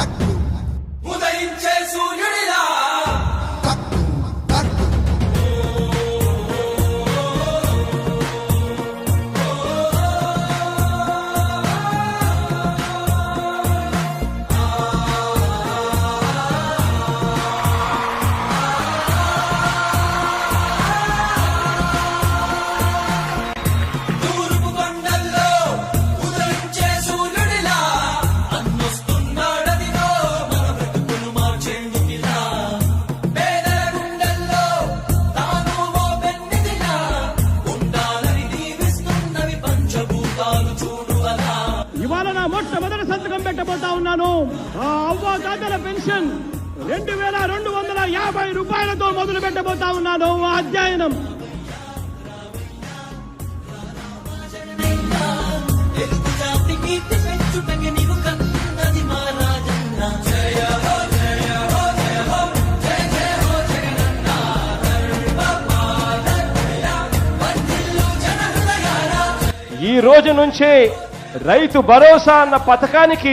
Black Blue. పెట్టబోతా ఉన్నాను. ఆ అవ్వగాదల pension రెండు వేల రెండు వందల యాభై రూపాయలతో మొదలు పెట్టబోతా ఉన్నాను. అధ్యయనం. ఈ రోజు నుంచే రైతు భరోసా అన్న పథకానికి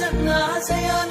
I'm not saying.